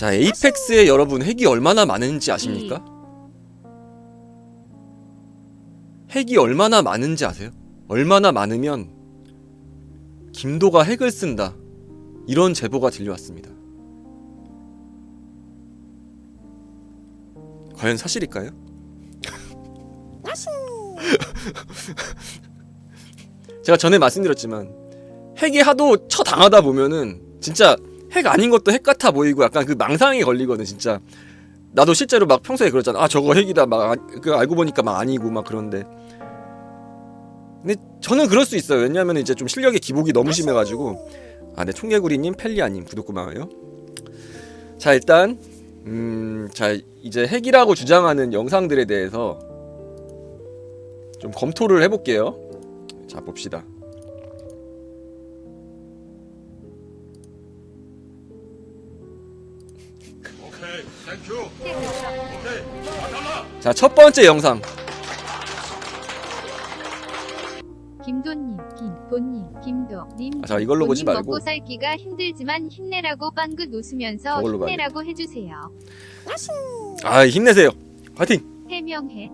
자 에이펙스에 여러분 핵이 얼마나 많은지 아십니까? 핵이 얼마나 많은지 아세요? 얼마나 많으면 김도가 핵을 쓴다 이런 제보가 들려왔습니다. 과연 사실일까요? 제가 전에 말씀드렸지만 핵이 하도 처당하다 보면은 진짜 핵 아닌 것도 핵 같아 보이고 약간 그 망상에 걸리거든 진짜. 나도 실제로 막 평소에 그랬잖아. 아 저거 핵이다. 막 그 알고 보니까 막 아니고 막 그런데. 근데 저는 그럴 수 있어요. 왜냐면 이제 좀 실력의 기복이 너무 심해가지고. 아네 총개구리님 펠리아님 구독 고마워요 자 일단 음자 이제 핵이라고 주장하는 영상들에 대해서 좀 검토를 해볼게요. 자 봅시다 자 첫 번째 영상 김도님, 김도님, 김도님. 아, 자, 이걸로 보지 말고. 먹고 살기가 힘들지만 힘내라고 빵긋 웃으면서 저걸로 봐야 힘내라고 해주세요. 아 힘내세요 화이팅 해명해.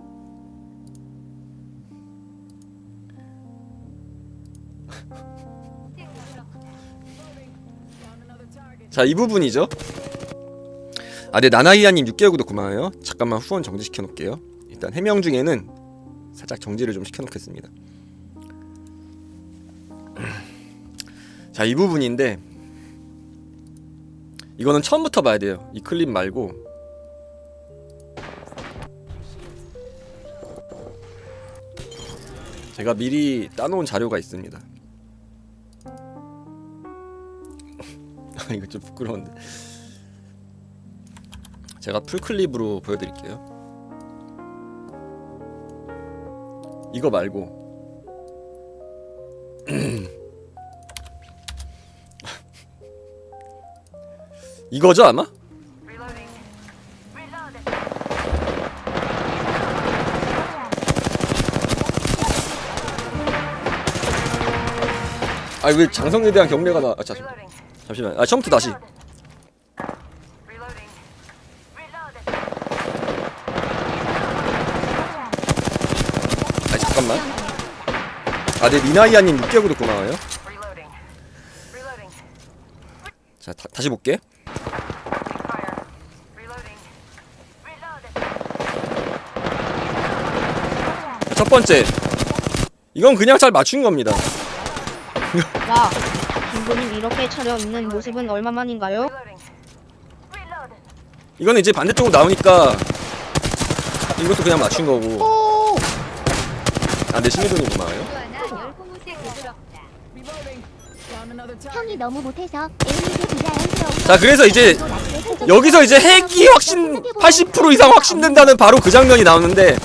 자 이 부분이죠 아 네 나나이아님 6개월 구독 고마워요. 잠깐만 후원 정지시켜 놓을게요. 일단 해명 중에는 살짝 정지를 좀 시켜 놓겠습니다. 자 이 부분인데 이거는 처음부터 봐야 돼요. 이 클립 말고. 제가 미리 따놓은 자료가 있습니다. 아 이거 좀 부끄러운데 제가 풀클립으로 보여드릴게요 이거 말고 이거죠 아마? 아왜 장성에 대한 경례가 나? 아, 자, 잠시만. 아 처음부터 다시. 아 잠깐만. 아, 네 미나이아님 6개월 구독 고마워요. Reloading. Reloading. 자 다, 다시 볼게. 자, 첫 번째. 이건 그냥 잘 맞춘 겁니다. 와, 김도님 이렇게 차려입는 모습은 얼마만인가요? 이거는 이제 반대쪽으로 나오니까 이것도 그냥 맞춘 거고. 오! 아, 하나 열홍무새 부드럽다. 형이 너무 못해서 부자연스러운 자, 그래서 이제 여기서 이제 핵이 확신 80% 이상 확신된다는 바로 그 장면이 나오는데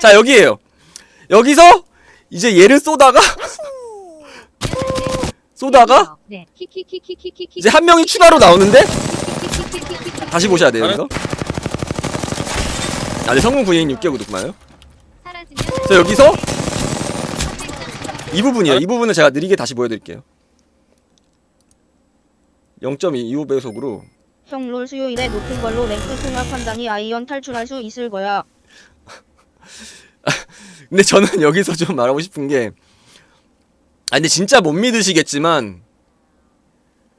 자 여기에요 여기서 이제 얘를 쏘다가 쏘다가 네. 이제 한 명이 추가로 나오는데 다시 보셔야 돼요 여기서 아네 성공 구인 6개월 구독 고마워요? 사라지면 자 여기서 이 부분이에요. 이 부분은 제가 느리게 다시 보여드릴게요. 0.25배속으로 형롤 수요일에 높은 걸로 랭크 통합한다니 아이언 탈출할 수 있을 거야. 근데 저는 여기서 좀 말하고 싶은 게, 아, 근데 진짜 못 믿으시겠지만,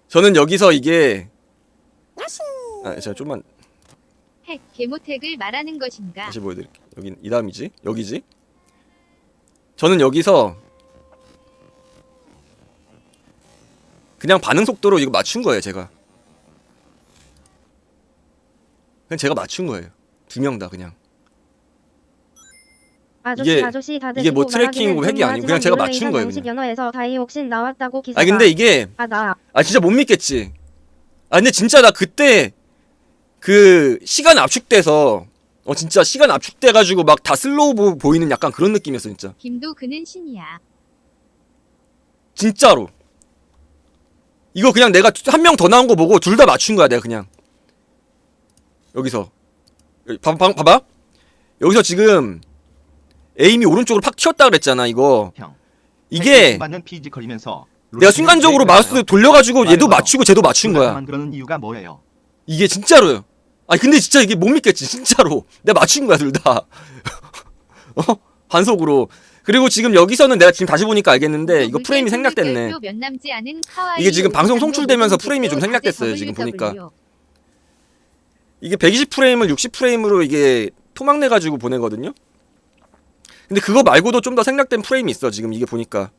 저는 여기서 이게, 아, 제가 좀만 핵 개모택을 말하는 것인가? 다시 보여드릴게요. 여기, 이 다음이지? 여기지? 저는 여기서, 그냥 반응 속도로 이거 맞춘 거예요, 제가. 그냥 제가 맞춘 거예요. 두 명 다 그냥. 아저씨 이게- 아저씨 다들 이게 뭐 트래킹이고 핵이 아니고 그냥 제가 맞춘 거예요, 공식 그냥. 연어에서 다이옥신 나왔다고 기사. 아, 근데 이게, 아 나. 아 진짜 못 믿겠지. 아 근데 진짜 나 그때 그 시간 압축돼서 어 진짜 시간 압축돼 가지고 막 다 슬로우 보, 보이는 약간 그런 느낌이었어 진짜. 김도 그는 신이야. 진짜로. 이거 그냥 내가 한 명 더 나온 거 보고 둘 다 맞춘 거야 내가 그냥. 여기서 여기 봐, 봐, 봐봐. 여기서 지금 에임이 오른쪽으로 팍 튀었다 그랬잖아 이거. 형. 이게 받는 피지컬이면서 내가 순간적으로 마우스 돌려가지고 얘도 맞추고 쟤도 맞춘 거야. 만 그러는 이유가 뭐예요? 이게 진짜로요. 아니 근데 진짜 이게 못 믿겠지 진짜로. 내가 맞춘 거야 둘 다. 어? 반속으로. 그리고 지금 여기서는 내가 지금 다시 보니까 알겠는데 이거 프레임이 생략됐네. 이게 지금 방송 송출되면서 프레임이 좀 생략됐어요, 지금. 보니까. 이게 120 프레임을 60 프레임으로 이게 토막 내 가지고 보내거든요. 근데 그거 말고도 좀 더 생략된 프레임이 있어 지금 이게 보니까.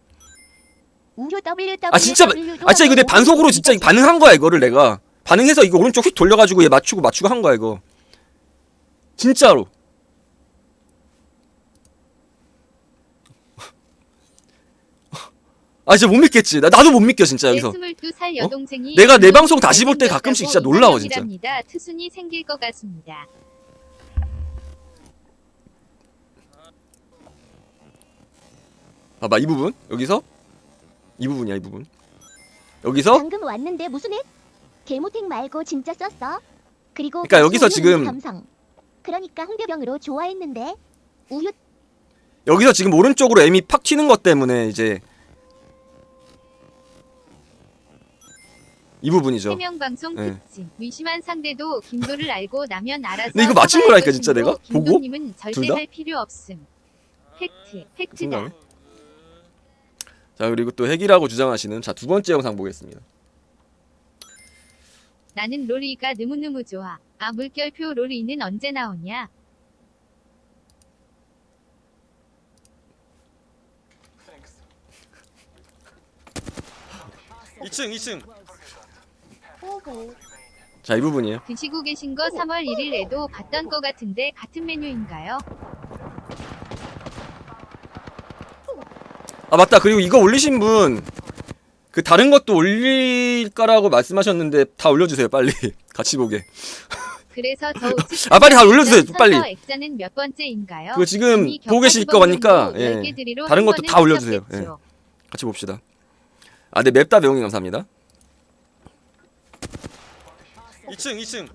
아 진짜 아 진짜 이거 내 반속으로 진짜 반응한 거야 이거를 내가 반응해서 이거 오른쪽 휙 돌려가지고 얘 맞추고 맞추고 한 거야 이거. 진짜로. 아 진짜 못 믿겠지. 나 나도 못 믿겨 진짜 내 여기서. 22살 여동생이 내가 내 방송 다시 볼 때 가끔씩 진짜 놀라워, 진짜. 투순이 생길 것 같습니다. 봐봐 이 부분 여기서 이 부분이야 이 부분. 여기서 방금 왔는데 무슨 애? 개모택 말고 진짜 썼어? 그리고 그러니까 여기서 우효 지금- 감성. 그러니까 홍대병으로 좋아했는데 우효 여기서 지금 오른쪽으로 M이 팍 튀는 것 때문에 이제 이 부분이죠. 해명 방송 네. 특집. 위심한 상대도 김도를 알고 나면 알아서. 근데 이거 사과할 거라니까, 진짜 내가? 보고? 김도님은 절대 둘 다? 할 필요 없음. 팩트, 팩트다. 생각해. 자 그리고 또 핵이라고 주장하시는 자 두 번째 영상 보겠습니다. 나는 로리가 너무너무 좋아. 아 물결표 로리는 언제 나오냐? 2층 2층. 오호 자 이 부분이에요. 드시고 계신 거 3월 1일에도 봤던 거 같은데 같은 메뉴인가요? 아 맞다 그리고 이거 올리신 분 그 다른 것도 올릴까라고 말씀하셨는데 다 올려주세요 빨리 같이 보게. 그래서 저 우측 아 빨리 다 올려주세요 빨리. 액자는 몇 번째인가요? 그거 지금 보고 계실 거니까 기본 예. 정도 10개 드리로 다른 한 것도 다 올려주세요. 하셨겠죠. 같이 봅시다. 아, 네, 맵다 배웅이 감사합니다. 2층, 2층.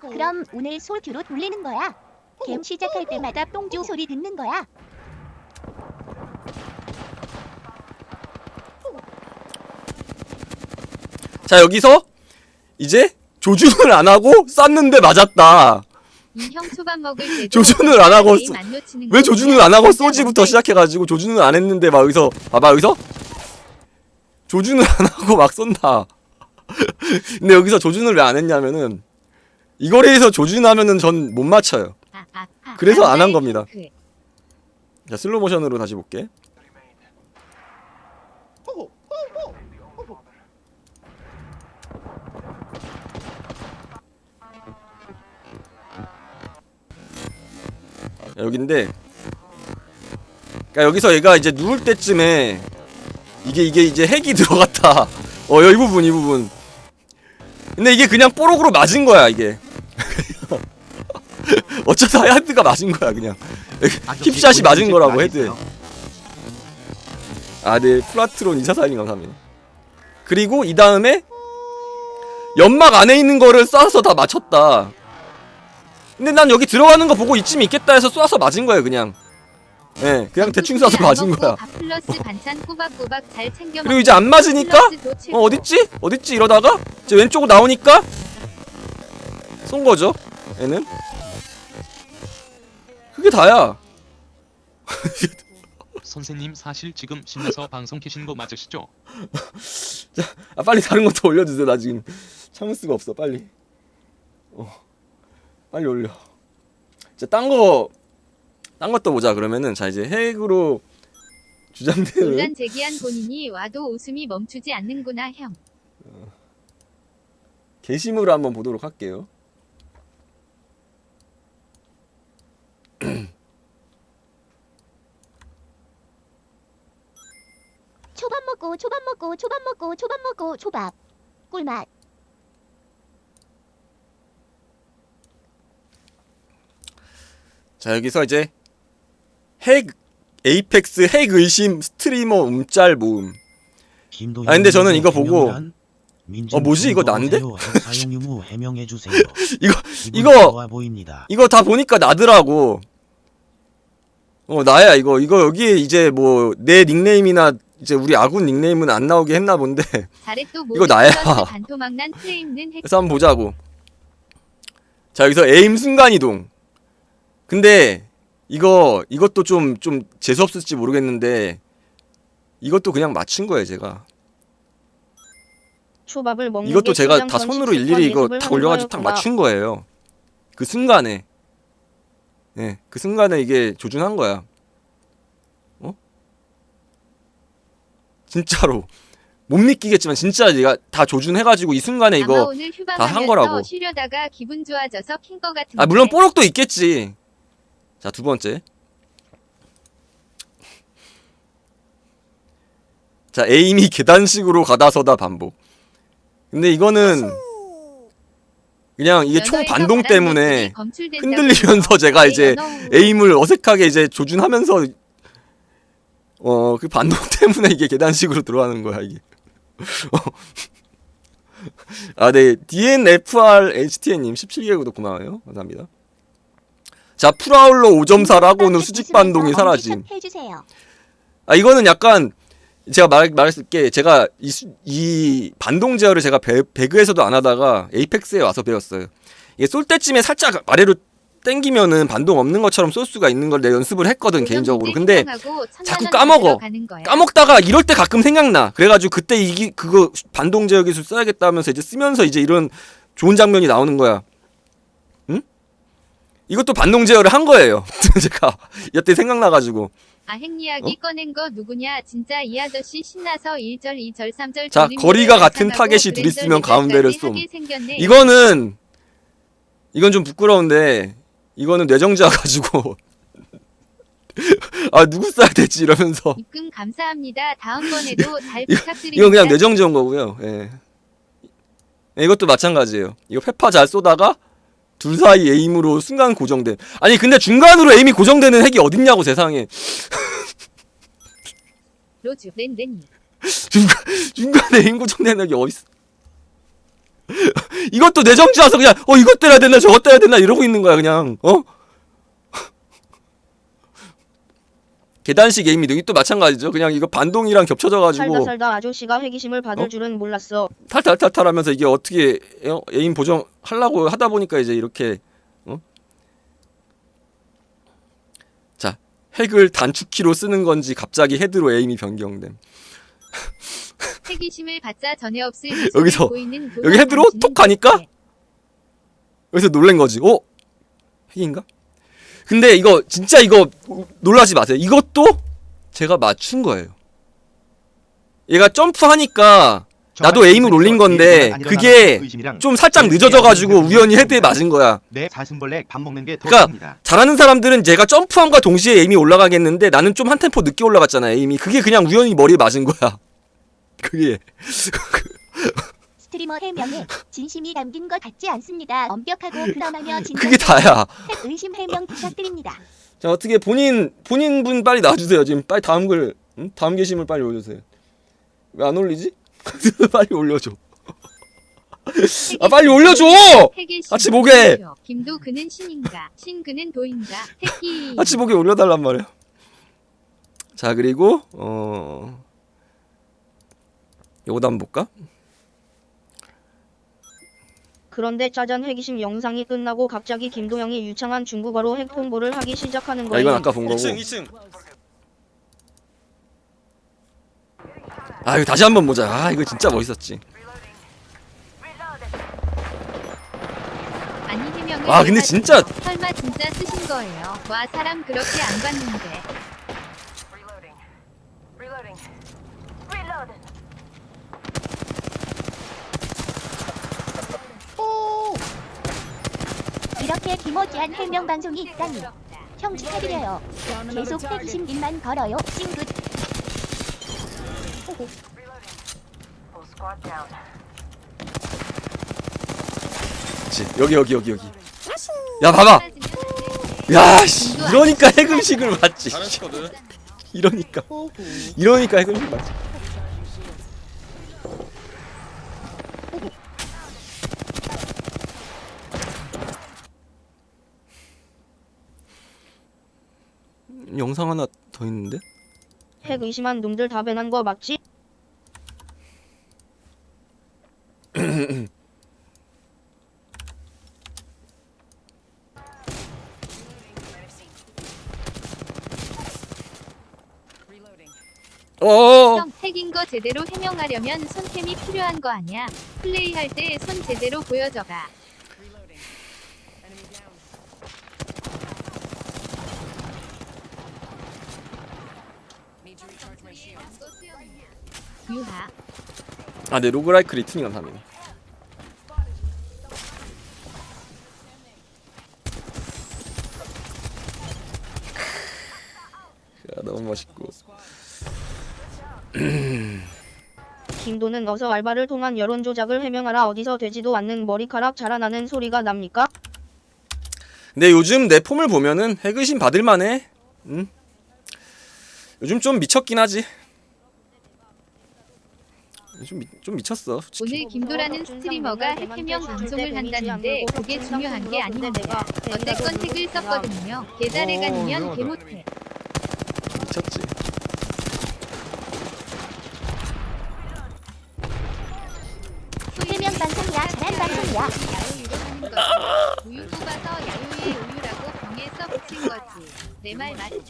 그럼 오늘 솔큐로 돌리는 거야 게임 시작할 때마다 똥주 소리 듣는 거야 자, 여기서 이제 조준을 안 하고 쐈는데 맞았다. 이형 초밥 먹을 때도 조준을 안 하고 쏘- 왜거 조준을 안 하고 쏘지부터? 시작해가지고 조준을 안 했는데 막 여기서 봐봐 여기서 조준을 안 하고 막 쏜다. 근데 여기서 조준을 왜 안 했냐면은 이 거리에서 조준하면은 전 못 맞춰요. 아, 아, 아, 그래서 안한 남자의 겁니다. 핑크. 자 슬로 모션으로 다시 볼게. 여긴데 그러니까 여기서 얘가 이제 누울 때쯤에 이게 이게 이제 핵이 들어갔다. 어, 이 부분 이 부분. 근데 이게 그냥 뽀록으로 맞은 거야 이게. 어쩌다 헤드가 맞은 거야 그냥. 힙샷이 맞은 거라고 헤드에. 아, 네. 플라트론 244님 감사합니다. 그리고 이 다음에 연막 안에 있는 거를 쏴서 다 맞췄다. 근데 난 여기 들어가는 거 보고 이쯤 있겠다 해서 쏴서 맞은 거예요, 그냥. 예, 네, 그냥 대충 쏴서 안 맞은 거야. 그리고 이제 안 맞으니까 어, 어딨지? 어딨지? 이러다가 이제 왼쪽으로 나오니까 쏜 거죠. 얘는. 그게 다야. 선생님 사실 지금 신나서 방송 켜신 거 맞으시죠? 아 빨리 다른 것도 올려주세요 나 지금 참을 수가 없어 빨리 어 빨리 올려. 자딴거 딴 것도 보자. 그러면은 자 이제 핵으로 주장되는 논란 제기한 본인이 와도 웃음이 멈추지 않는구나 형. 게시물을 한번 보도록 할게요. 초밥 먹고 초밥 먹고 초밥 먹고 초밥 먹고 초밥. 꿀맛 자 여기서 이제 핵 에이펙스 핵 의심 스트리머 움짤 모음 아, 근데 저는 이거 보고 어, 뭐지? 이거 난데? 사용 유무 해명해 주세요. 이거 이거-. 이거 다 보니까 나더라고. 어 나야 이거 이거 여기에 이제 뭐 내 닉네임이나 이제 우리 아군 닉네임은 안 나오게 했나 본데 이거 나야. 그래서 한번 보자고. 자 여기서 에임 순간 이동. 근데 이거 이것도 좀 좀 재수 없을지 모르겠는데 이것도 그냥 맞춘 거예요 제가. 초밥을 먹는 이것도 게 제가 다전 손으로 17번 일일이 이거 탁 올려가지고 탁. 맞춘 거예요. 그 순간에. 예, 그 순간에 이게 조준한 거야. 어? 진짜로 못 믿기겠지만 진짜 내가 다 조준해가지고 이 순간에 이거 다한 휴방하면서 거라고. 쉬려다가 기분 좋아져서 킨거 같은데 아 물론 뽀록도 있겠지. 자 두 번째. 자 에임이 계단식으로 가다서다 반복. 근데 이거는 그냥 이게 총 반동 때문에 흔들리면서 제가 이제 에임을 어색하게 이제 조준하면서 어 그 반동 때문에 이게 계단식으로 들어가는 거야 이게. 아, 네. DNFR HTN님 17개월 구독 고마워요. 감사합니다. 자, 프라울러 5.4라고는 수직 반동이 사라짐. 해주세요. 아, 이거는 약간 제가 말, 말했을 게 제가 이, 수- 이 반동 제어를 제가 배, 배그에서도 안 하다가 에이펙스에 와서 배웠어요. 이게 쏠 때쯤에 살짝 아래로 땡기면은 반동 없는 것처럼 쏠 수가 있는 걸 내 연습을 했거든 개인적으로. 근데 자꾸 원 까먹어. 까먹다가 이럴 때 가끔 생각나. 그래가지고 그때 이기 그거 반동 제어 기술 써야겠다 하면서 이제 쓰면서 이제 이런 좋은 장면이 나오는 거야. 응? 이것도 반동 제어를 한 거예요. 제가 이때 생각나가지고. 아 핵이야기 꺼낸 거 누구냐 진짜 이 아저씨 신나서 1절 2절 3절 자, 거리가 같은 타겟이 둘 있으면 가운데를 쏨. 이거는 이건 좀 부끄러운데 이거는 뇌정지화 가지고 아 누구 써야 되지 이러면서 입금 감사합니다. 다음번에도 잘 부탁드립니다. 이건 그냥 뇌정지 온 거고요. 예. 예, 이것도 마찬가지예요. 이거 페파 잘 쏘다가 둘 사이 에임으로 순간 고정된. 아니 근데 중간으로 에임이 고정되는 핵이 어딨냐고 세상에. 로즈 중간 중간에 에임 고정되는 핵이 어딨어? 이것도 뇌정지 와서 그냥 어 이것 때려야 되나 저것 때려야 되나 이러고 있는 거야 그냥 어? 계단식 에임이도 이것도 마찬가지죠. 그냥 이거 반동이랑 겹쳐져 살다 가지고 살다 아저씨가 회기심을 받을 어? 줄은 몰랐어. 탈탈탈탈 하면서 이게 어떻게 어? 에임 보정 하려고 하다 보니까 이제 이렇게 어? 자 핵을 단축키로 쓰는 건지 갑자기 헤드로 에임이 변경됨 핵이심을 받자 전에 없을 여기서, 보이는 여기 헤드로 톡 가니까? 여기서 놀란 거지 어? 핵인가? 근데 이거 진짜 이거 놀라지 마세요. 이것도 제가 맞춘 거예요. 얘가 점프하니까 나도 에임을 올린 건데 그게 좀 살짝 늦어져가지고 우연히 헤드에 맞은 거야. 그러니까. 잘하는 사람들은 제가 점프함과 동시에 에임이 올라가겠는데 나는 좀 한 템포 늦게 올라갔잖아 에임이. 그게 그냥 우연히 머리에 맞은 거야. 그게 스트리머 해명에 진심이 담긴 것 같지 않습니다. 엄격하고 그럼하며 진짜 그게 다야 핵 의심 해명 부탁드립니다. 자 어떻게 본인 본인 분 빨리 나와주세요 지금 빨리 다음 글 응? 다음 게시물 빨리 올려주세요 왜 안 올리지? 빨리 올려줘 아 빨리 올려줘 신, 보게. 김도 그는 신인가 신 그는 도인가 핵이 같이 보기 올려달란 말이야 자 그리고 어 요거도 한번 볼까? 그런데 짜잔 회기심 영상이 끝나고 갑자기 김도영이 유창한 중국어로 핵 홍보를 하기 시작하는 야 거예요. 이건 아까 본 거고. 2층 아 이거 다시 한번 보자. 아 이거 진짜 멋있었지. 아니 해명을 와, 근데 진짜- 설마 진짜 쓰신 거예요. 와 사람 그렇게 안 봤는데 이렇게 기모지한 해명 방송이 있다니. 형 축하드려요. 계속 핵심 님만 걸어요. 찡긋. 그치 여기 여기 여기 여기 야 봐봐 야씨 이러니까 핵음식을 맞지 잘했거든 이러니까 이러니까 핵음식 맞지 영상 하나 더 있는데 핵 의심한 놈들 다 배난 거 맞지? 어어어 형 핵인 거 제대로 해명하려면 손캠이 필요한 거 아니야? 플레이할 때 손 제대로 보여줘가. 유하 아 네 로그라이크 리트닝 감사합니다 야, 너무 멋있고 김도는 어서 알바를 통한 여론 조작을 해명하라 어디서 되지도 않는 머리카락 자라나는 소리가 납니까? 근데 요즘 내 폼을 보면은 핵의심 받을만해 응? 요즘 좀 미쳤긴 하지 좀, 미, 좀 미쳤어 솔직히 오늘 김도라는 스트리머가 핵 해명 방송을 한다는데 그게 중요한 게 아닙니다. 어쨌건 핵을 썼거든요. 개다래간이면 어, 개 못해. 미쳤지 해명 방송이야 잘한 방송이야. 우유 뽑아서 야유의 우유라고 병에서 붙인 거지. 내 말 맞지?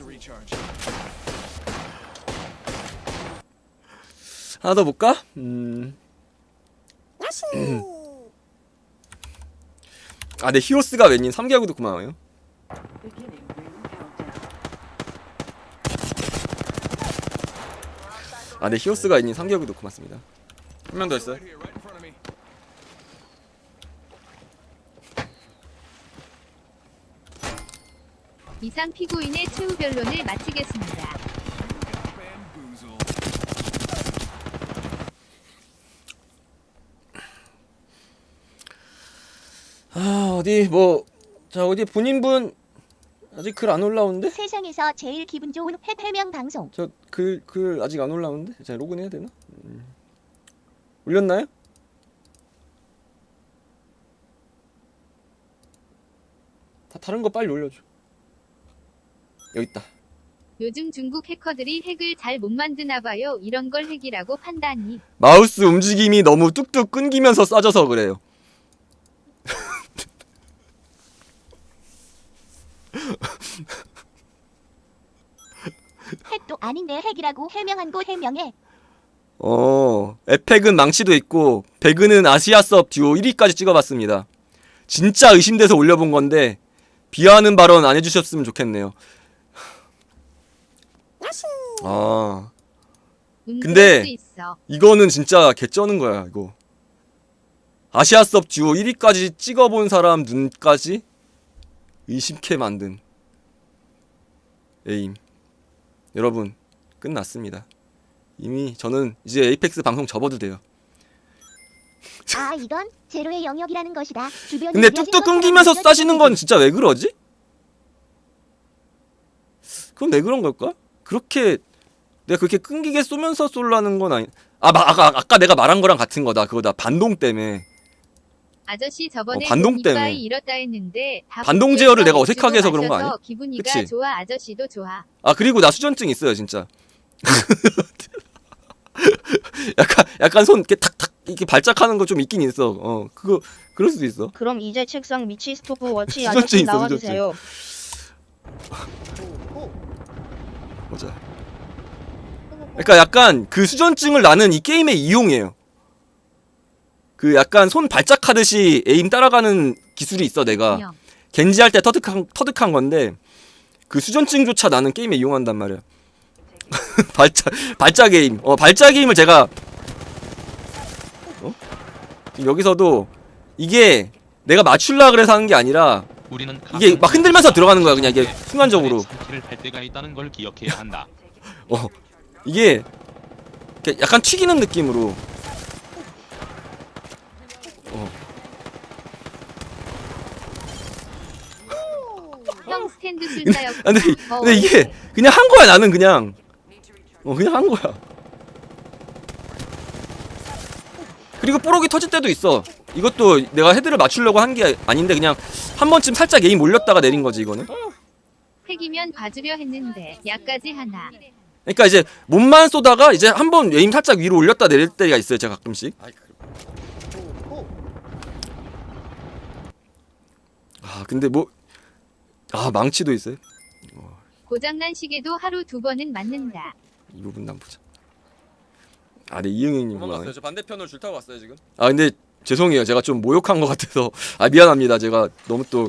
하나 더 볼까? 음. 아, 네 히로스가 웬님 3개월 구독 고마워요. 아, 네 히로스가 웬님 3개월 구독 고맙습니다. 한 명 더 있어요. 이상 피고인의 최후 변론을 마치겠습니다. Bamboozle. 아, 어디 뭐 자, 어디 본인분 아직 글 안 올라오는데? 세상에서 제일 기분 좋은 핵 해명 방송 저글글 아직 안 올라오는데? 자, 로그인 해야 되나? 음. 올렸나요? 다 다른 거 빨리 올려줘. 여기 있다. 요즘 중국 해커들이 핵을 잘 못 만드나 봐요. 이런 걸 핵이라고 판단이. 마우스 움직임이 너무 뚝뚝 끊기면서 쏴져서 그래요. 핵도 아닌데 핵이라고 해명한 거 해명해 어, 에펙은 망치도 있고 배그는 아시아 수업 듀오 1위까지 찍어봤습니다. 진짜 의심돼서 올려본 건데 비하하는 발언 안 해주셨으면 좋겠네요. 아, 음, 근데-. 이거는 진짜 개쩌는 거야 이거. 아시아 수업 듀오 1위까지 찍어본 사람 눈까지 의심케 만든 에임. 여러분 끝났습니다. 이미 저는 이제 에이펙스 방송 접어도 돼요. 아 이건 제로의 영역이라는 것이다 주변이 근데 뚝뚝 끊기면서 쏴시는 건. 진짜 왜 그러지? 그건 왜 그런 걸까? 그렇게 내가 그렇게 끊기게 쏘면서 쏠라는 건 아니. 아, 마, 아까 아까 내가 말한 거랑 같은 거다. 그거다. 반동 때문에. 아저씨 저번에 어, 반동 돈 때문에. 잃었다 했는데 다 반동 제어를 내가 어색하게 해서 그런 거 아니야? 기분이가 그치? 좋아 아저씨도 좋아. 아 그리고 나 수전증 있어요, 진짜. 약간 약간 손 이렇게 탁탁 이렇게 발작하는 거 좀 있긴 있어. 어 그거 그럴 수도 있어. 그럼 이제 책상 미치 스토프워치 수전증 아저씨 있어, 나와주세요. 보자. 그러니까 약간 그 수전증을 나는 이 게임에 이용해요. 그 약간 손 발작하듯이 에임 따라가는 기술이 있어 내가. 겐지 할 때 터득한 터득한 건데 그 수전증조차 나는 게임에 이용한단 말이야. 발작 발작 게임. 어 발작 게임을 제가 어? 지금 여기서도 이게 내가 맞출라 그래서 하는 게 아니라 우리는 이게 막 흔들면서 들어가는 거야 그냥 이게 순간적으로. 상키를 할 때가 있다는 걸 기억해야 한다. 어 이게 이렇게 약간 튀기는 느낌으로 형 스탠드 술사였고. 아, 근데, 근데 이게 그냥 한 거야 나는 그냥. 어 그냥 한 거야. 그리고 뽀록이 터질 때도 있어. 이것도 내가 헤드를 맞추려고 한 게 아닌데 그냥 한 번쯤 살짝 에임 올렸다가 내린 거지 이거는. 핵이면 봐주려 했는데 약까지 하나. 그러니까 이제 몸만 쏘다가 이제 한 번 에임 살짝 위로 올렸다 내릴 때가 있어요 제가 가끔씩. 아 근데 뭐 아 망치도 있어요 고장난 시계도 하루 두 번은 맞는다. 이 부분 난 보자 아 네 이응희님 도망갔어요 저 반대편으로 줄 타고 왔어요 지금 아 근데 죄송해요 제가 좀 모욕한 것 같아서 아 미안합니다 제가 너무 또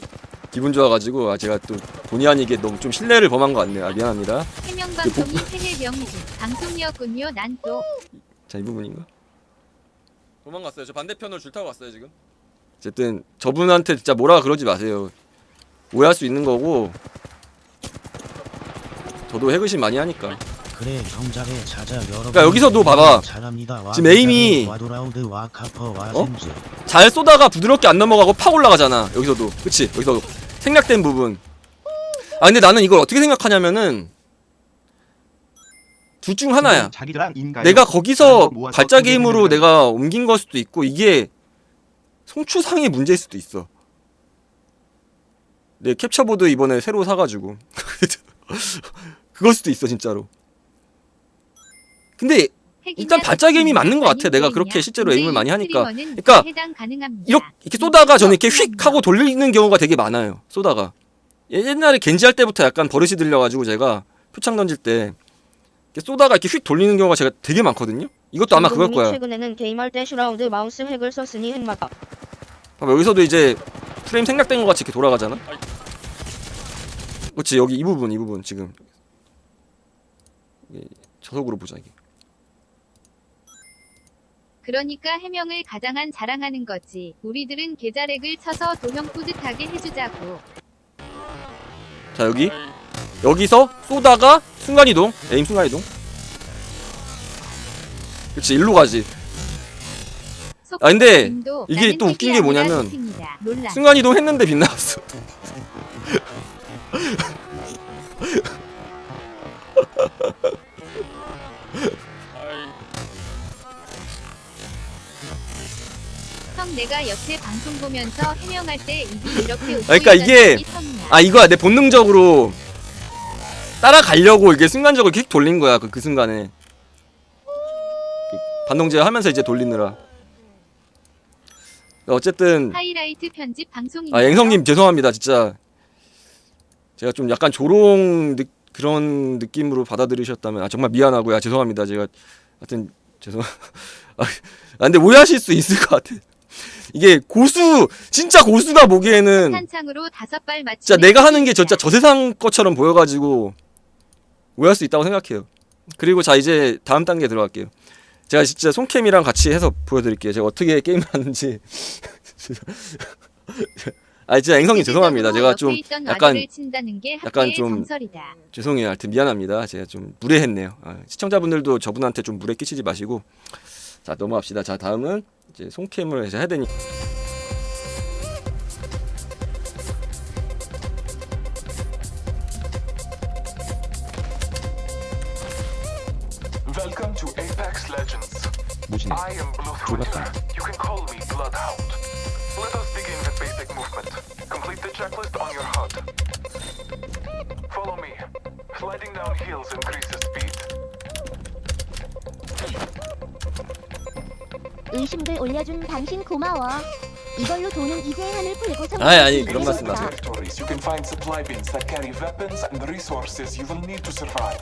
기분 좋아가지고 아 제가 또 본의 아니게 너무 좀 신뢰를 범한 것 같네요 아 미안합니다 해명 방송이 새해 명주 방송이었군요. 난 또 자 이 부분인가? 도망갔어요. 저 반대편으로 줄 타고 왔어요 지금. 어쨌든 저분한테 진짜 뭐라 그러지 마세요. 오해할 수 있는 거고. 저도 해그심 많이 하니까. 그래 형잘해 찾아 그러니까 여기서도 봐봐. 지금 에임이- 어? 잘 쏘다가 부드럽게 안 넘어가고 팍 올라가잖아. 여기서도. 그치? 여기서 생략된 부분. 아 근데 나는 이걸 어떻게 생각하냐면은 둘 중 하나야. 자기랑 인가요? 내가 거기서 모아서 발자 게임으로. 내가 옮긴 걸 수도 있고 이게 송추상의 문제일 수도 있어. 내 캡처보드 이번에 새로 사가지고 그걸 수도 있어 진짜로. 근데 일단 발자 게임이 맞는 것 같아. 내가 그렇게 실제로 에임을 많이 하니까. 그러니까 가능합니다. 이렇게, 이렇게 쏘다가 저는 이렇게 휙 하고 돌리는 경우가 되게 많아요. 쏘다가 예- 옛날에 겐지 할 때부터 약간 버릇이 들려가지고 제가 표창 던질 때 이렇게 쏘다가 이렇게 휙 돌리는 경우가 제가 되게 많거든요. 이것도 아마 김동훈이 거야. 최근에는 게임할 때 슈라우드 마우스 핵을 썼으니 핵마다. 봐봐 여기서도 이제 프레임 생략된 것 같이 이렇게 돌아가잖아. 그렇지 여기 이 부분 이 부분 지금 저속으로 보자 이게. 그러니까 해명을 가장한 자랑하는 거지. 우리들은 계좌렉을 쳐서 도형 뿌듯하게 해주자고. 자 여기 여기서 쏘다가 순간 이동 에임 순간 이동. 그렇지 일로 가지. 아, 근데 이게 또 웃긴 게 뭐냐면 스팅이다. 논란. 순간 이동 했는데 빗나갔어. 내가 여태 방송 보면서 해명할 때 입이 이렇게 웃고 그러니까 이게-. 아 이거야. 내 본능적으로 따라가려고 이게 순간적으로 킥 돌린 거야 그, 그 순간에. 반동제 하면서 이제 돌리느라. 어쨌든 하이라이트 편집 방송입니다. 아 앵성님 죄송합니다 진짜. 제가 좀 약간 조롱 느, 그런 느낌으로 받아들이셨다면 아 정말 미안하고요. 아, 죄송합니다. 제가 하여튼 죄송 아 근데 오해하실 수 있을 것 같아 이게 고수 진짜 고수가 보기에는 탄창으로 다섯 발 맞추는 진짜 내가 하는 게 진짜 저 세상 것처럼 보여가지고 오해할 수 있다고 생각해요. 그리고 자 이제 다음 단계 들어갈게요. 제가 진짜 손캠이랑 같이 해서 보여드릴게요. 제가 어떻게 게임을 하는지. 아 진짜 앵성님 죄송합니다. 제가 좀 약간 약간 좀. 죄송해요. 하여튼 미안합니다. 제가 좀 무례했네요. 아, 시청자분들도 저분한테 좀 무례 끼치지 마시고 자 넘어갑시다. 자 다음은 이제 손캠을 해서 해야 되니. Welcome to Apex Legends. 무신의 I am Bloodhound. You can call me Bloodhound. Let us begin with basic movement. Complete the checklist on your HUD. Follow me. Sliding down hills increases speed. 의심글 올려준 당신 고마워. 이걸로 돈은 이제 한을 풀고 성. 아니, 아니, 그런 말씀 마세요. Territories, you can find supply bins that carry weapons and resources you will need to survive.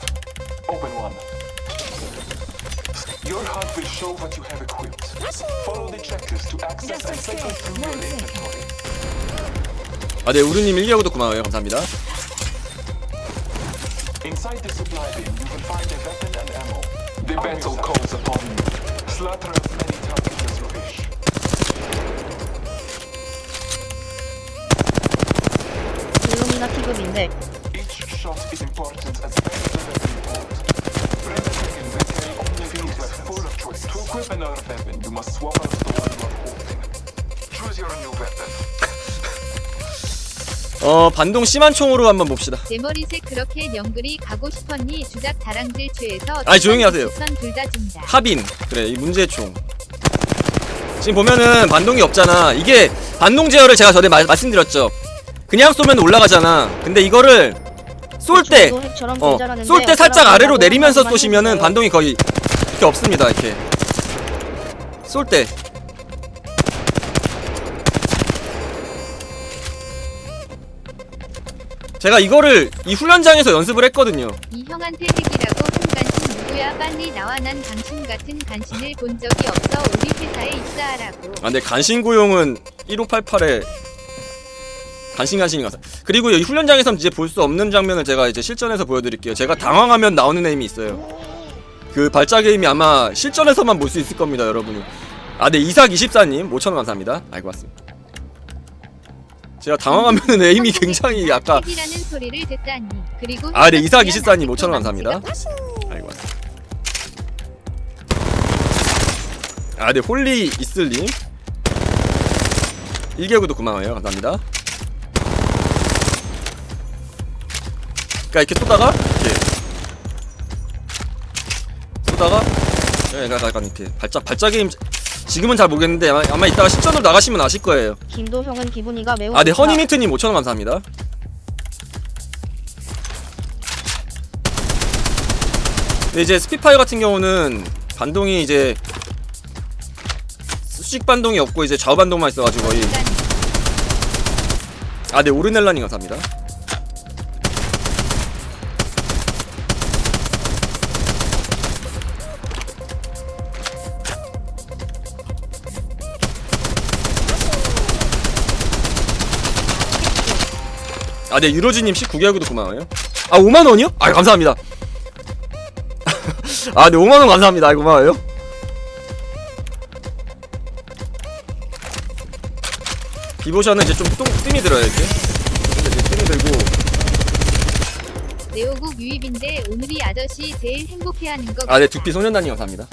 Open one. Your HUD will show what you have equipped. Follow the checklist to access and cycle through your inventory. 아네 우르님 1개월 구독 고마워요. 감사합니다. Inside the supply bin, you will find a weapon and ammo. The battle calls upon you. Slaughter as many Weapon. 어 반동 심한 총으로 한번 봅시다. 내 머리색 그렇게 영글이 가고 싶었니 주작 다랑들 최에서 아니, 조용히 하세요. 둘다 준다. 합인 그래 이 문제총 지금 보면은 반동이 없잖아 이게 반동 제어를 제가 전에 마- 말씀드렸죠 그냥 쏘면 올라가잖아 근데 이거를 쏠 때, 저도 핵처럼 어, 개잘하는데 쏠때 살짝 아래로 내리면서 쏘시면은. 반동이 거의 이렇게 없습니다. 이렇게 쏠 때. 제가 이거를 이 훈련장에서 연습을 했거든요. 이 형한테 핵이라고 한 간신 누구야 빨리 나와 난 당신 같은 간신을 본 적이 없어 우리 회사에 입사하라고 아, 근데 간신 고용은 1588에 간신간신이 가서 그리고 이 훈련장에선 이제 볼 수 없는 장면을 제가 이제 실전에서 보여드릴게요. 제가 당황하면 나오는 에임이 있어요. 그 발작 에임이 아마 실전에서만 볼 수 있을 겁니다, 여러분이. 아, 네 이삭 24님 5천 원 감사합니다. 알고 왔습니다. 제가 당황하면은 에임이 굉장히 아까 핵이라는 소리를 듣다니 그리고 아, 네 이삭 핵같으면 24님 5천 원 아직도 감사합니다. 알고 왔습니다. 아, 네 홀리 이슬님 1개 구독 고마워요. 감사합니다. 그러니까 이렇게 쏘다가 이렇게 쏘다가 예, 약간, 약간 이렇게 발작 발작 게임 지금은 잘 모르겠는데 아마, 아마 이따가 실전으로 나가시면 아실 거예요. 김도 형은 기분이가 매우 아, 네 좋다. 허니민트님 5천 원 감사합니다. 근데 이제 스피파이어 같은 경우는 반동이 이제 수직 반동이 없고 이제 좌우 반동만 있어가지고 거의 아, 네 오르넬라님 감사합니다. 네 유로지님 19개월 구독 고마워요. 아, 5만 원이요? 아, 감사합니다. 아, 네 5만 원 감사합니다. 아, 고마워요. 비보션은 이제 좀 뚱, 뜸이 들어요 이렇게. 근데 이제 뜸이 들고 네오국 유입인데 오늘이 아저씨 제일 행복해하는 거 아, 네 두피 소년단님 감사합니다.